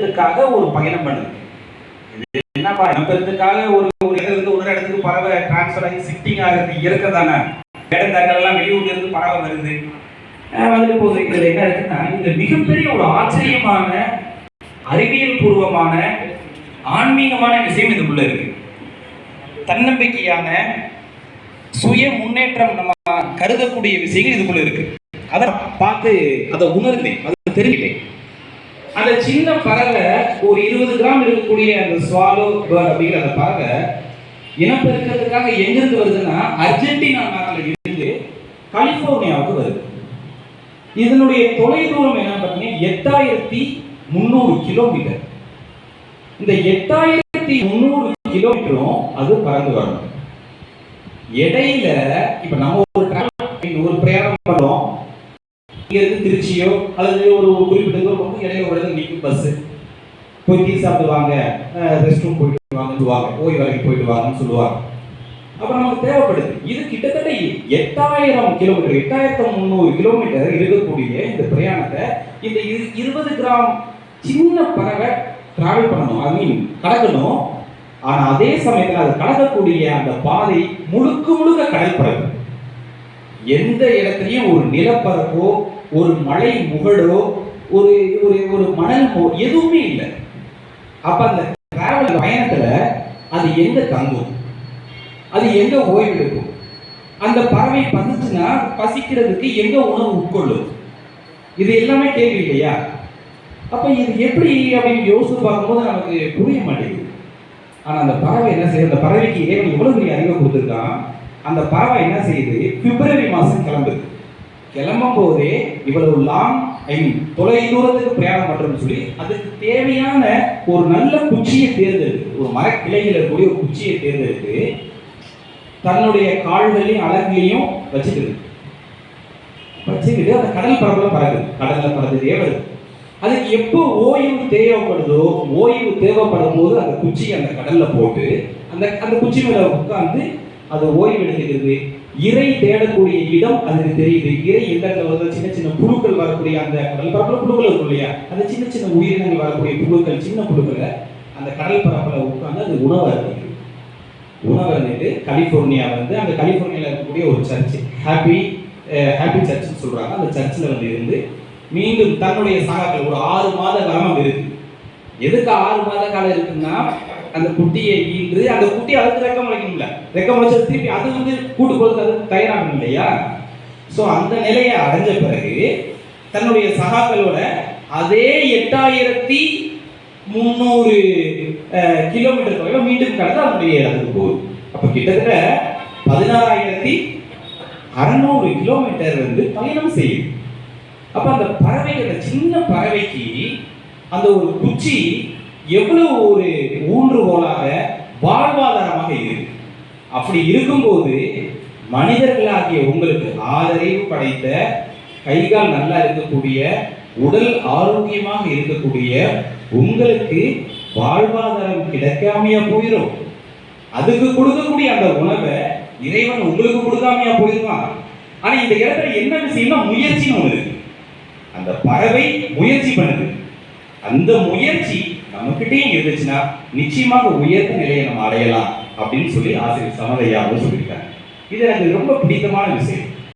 இனப்பெருக்கத்துக்காக ஒரு பயணம் பண்ணுது. இது என்னப்பா இனப்பெருக்கத்துக்காக ஒரு ஒரு இடத்துல இருந்து ஒரு இடத்துக்கு பறவை டிரான்ஸ்ஃபர் ஆகி சிட்டிங் ஆகிறது இயற்கை தானே? இடத்தங்கள்லாம் வெளியூர்ல இருந்து பறவை வருது. வந்துட்டு போகுது இதுல என்ன இருக்குன்னா இந்த மிகப்பெரிய ஒரு ஆச்சரியமான அறிவியல் பூர்வமான ஆன்மீகமான விஷயம் இதுக்குள்ள இருக்கு. தன்னம்பிக்கையான சுய முன்னேற்றம் நம்ம கருதக்கூடிய விஷயங்கள் இதுக்குள்ள இருக்கு. அதை பார்த்து அதை உணர்ந்தேன். அது தெரியல அந்த சின்ன பறவை ஒரு இருபது கிராம் இருக்கக்கூடிய அந்த ஸ்வாலோ பேர்ட் அப்படிங்கிற அந்த பறவை இனப்பெருக்கிறதுக்காக எங்கிருந்து வருதுன்னா அர்ஜென்டினா நாட்டில் இருந்து கலிபோர்னியாவுக்கு வருது. இதனுடைய தொலைதூரம் என்ன பார்த்தீங்கன்னா எட்டாயிரத்தி முந்நூறு கிலோமீட்டர் இந்த எட்டாயிரத்தி முந்நூறு கிலோமீட்டரும் அது பறந்து வரணும். இடையில இப்ப நம்ம ஒரு டிராவல் ஒரு பிரயாணம் பண்றோம் இங்க இருந்து திருச்சியோ அல்லது ஒரு குறிப்பிட்ட தூரம் இடையில ஒரு நிற்கும் பஸ் போய் டீ சாப்பிட்டு வாங்க. ரெஸ்ட் ரூம் போயிட்டு வாங்கன்னு சொல்லுவாங்க ஓய்வு வரைக்கும் போயிட்டு வாங்கன்னு சொல்லுவாங்க. அப்ப நமக்கு தேவைப்படுது. இது கிட்டத்தட்ட எட்டாயிரம் கிலோமீட்டர் எட்டாயிரத்தி முந்நூறு கிலோமீட்டர் இருக்கக்கூடிய இந்த பிரயாணத்தை இந்த இரு- இருபது கிராம் சின்ன பறவை டிராவல் பண்ணணும். ஐ மீன் கடக்கணும். ஆனா அதே சமயத்தில் அது கடக்கக்கூடிய அந்த பாதை முழுக்க முழுக்க கடல் எந்த இடத்துலையும் ஒரு நிலப்பரப்போ ஒரு மலை முகடோ ஒரு ஒரு ஒரு மணல் எதுவுமே இல்லை. அப்ப அந்த டிராவல் பயணத்துல அது எங்க தங்கும்? அது எங்க ஓய்வெடுக்கும்? அந்த பறவை பசிச்சுன்னா பசிக்கிறதுக்கு எங்க உணவு உட்கொள்ளும்? இது எல்லாமே கேள்வி இல்லையா? அப்ப இது எப்படி அப்படின்னு யோசித்து பார்க்கும்போது நமக்கு புரிய மாட்டேங்குது. ஆனா அந்த பறவை என்ன செய்யுது? அந்த பறவைக்கு இறைவன் எவ்வளவு பெரிய அறிவை கொடுத்துருக்கான்? அந்த பறவை என்ன செய்யுது? பிப்ரவரி மாசம் கிளம்புது. கிளம்பும் போதே இவ்வளவு லாங் ஐ மீன் தொலை தூரத்துக்கு பிரயாணம் பண்றோம்னு சொல்லி அதுக்கு தேவையான ஒரு நல்ல குச்சியை தேர்ந்தெடுத்து ஒரு மரக்கிளையில் இருக்கக்கூடிய ஒரு குச்சியை தேர்ந்தெடுத்து தன்னுடைய கால்களையும் அழகுலையும் வச்சுக்கிறது வச்சுக்கிட்டு அந்த கடல் பரப்புல பறகுது கடல்ல பறந்துட்டே வருது. அதுக்கு எப்போ ஓய்வு தேவைப்படுதோ ஓய்வு தேவைப்படும் போது அந்த குச்சியை அந்த கடல்ல போட்டு அந்த அந்த குச்சி மேல உட்காந்து அது ஓய்வு எடுத்துக்கிறது. இறை தேடக்கூடிய இடம் அதுக்கு தெரியுது. இறை எந்த இடத்துல வருது சின்ன சின்ன புழுக்கள் வரக்கூடிய அந்த கடல் பரப்புல புழுக்கள் இருக்கும் இல்லையா? அந்த சின்ன சின்ன உயிரினங்கள் வரக்கூடிய புழுக்கள் சின்ன புழுக்களை அந்த கடல் பரப்புல உட்கார்ந்து அது உணவு அருந்திக்குது உணவு இருந்துட்டு கலிஃபோர்னியா வந்து அந்த கலிஃபோர்னியாவில் இருக்கக்கூடிய ஒரு சர்ச் ஹாப்பி ஹாப்பி சர்ச்னு சொல்றாங்க. அந்த சர்ச்சில் வந்து இருந்து மீண்டும் தன்னுடைய சகாக்கள் ஒரு ஆறு மாத காலம் இருக்கு. எதுக்கு ஆறு மாத காலம் இருக்குன்னா அந்த குட்டியை ஈன்று அந்த குட்டி அதுக்கு ரெக்கம் முளைக்கணும்ல ரெக்கம் முளைச்சது திருப்பி அது வந்து கூட்டு போது அது தயாராகணும் இல்லையா? ஸோ அந்த நிலையை அடைஞ்ச பிறகு தன்னுடைய சகாக்களோட அதே எட்டாயிரத்தி முந்நூறு கிலோமீட்டர் தொலைவில் மீண்டும் கடந்து அதனுடைய இடத்துக்கு போகுது. அப்போ கிட்டத்தட்ட பதினாறாயிரத்தி அறநூறு கிலோமீட்டர் வந்து பயணம் செய்யுது அப்போ அந்த பறவைக்கு சின்ன பறவைக்கு அந்த ஒரு குச்சி எவ்வளவு ஒரு ஊன்றுகோலாக வாழ்வாதாரமாக இருக்கு. அப்படி இருக்கும்போது மனிதர்களாகிய உங்களுக்கு ஆதரவு படைத்த கைகால் நல்லா இருக்கக்கூடிய உடல் ஆரோக்கியமாக இருக்கக்கூடிய உங்களுக்கு வாழ்வாதாரம் கிடைக்காமையா போயிடும் அதுக்கு கொடுக்கக்கூடிய அந்த உணவை இறைவன் உங்களுக்கு கொடுக்காமையா போயிருவான் ஆனா இந்த இடத்துல என்ன விஷயம்னா முயற்சின்னு ஒண்ணு அந்த பறவை முயற்சி பண்ணுது. அந்த முயற்சி நம்மக்கிட்டேயும் இருந்துச்சுன்னா நிச்சயமாக உயர்ந்த நிலையை நம்ம அடையலாம் அப்படின்னு சொல்லி ஆசிரியர் சமதையாவும் சொல்லியிருக்காங்க இது எனக்கு ரொம்ப பிடித்தமான விஷயம்.